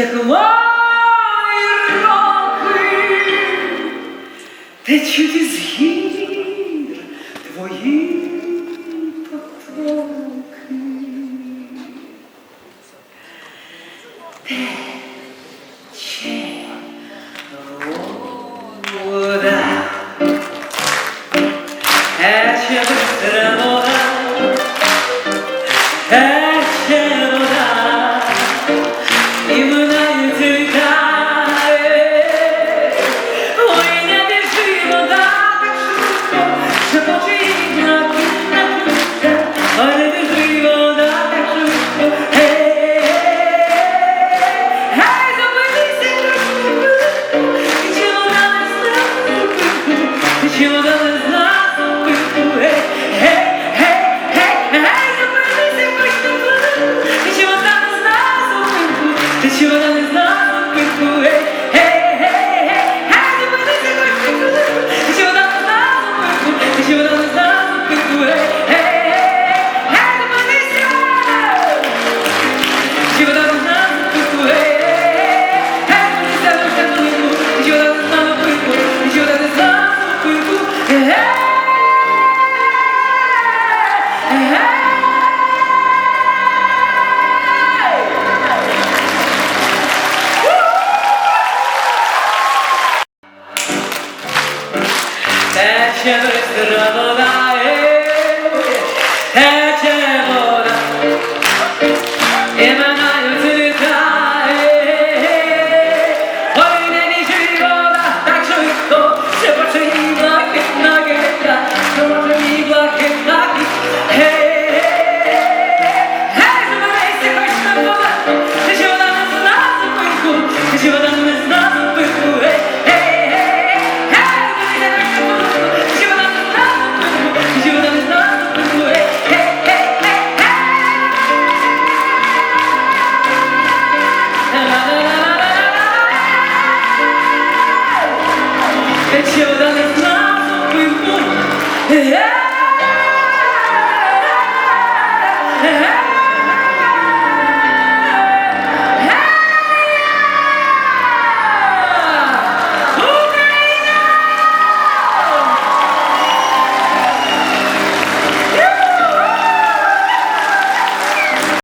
Як роки течуть із гір твої потоки. Тече вода, тече быстро вода, тече 끝이요. Her şey sıraladı. Her şey Yeah!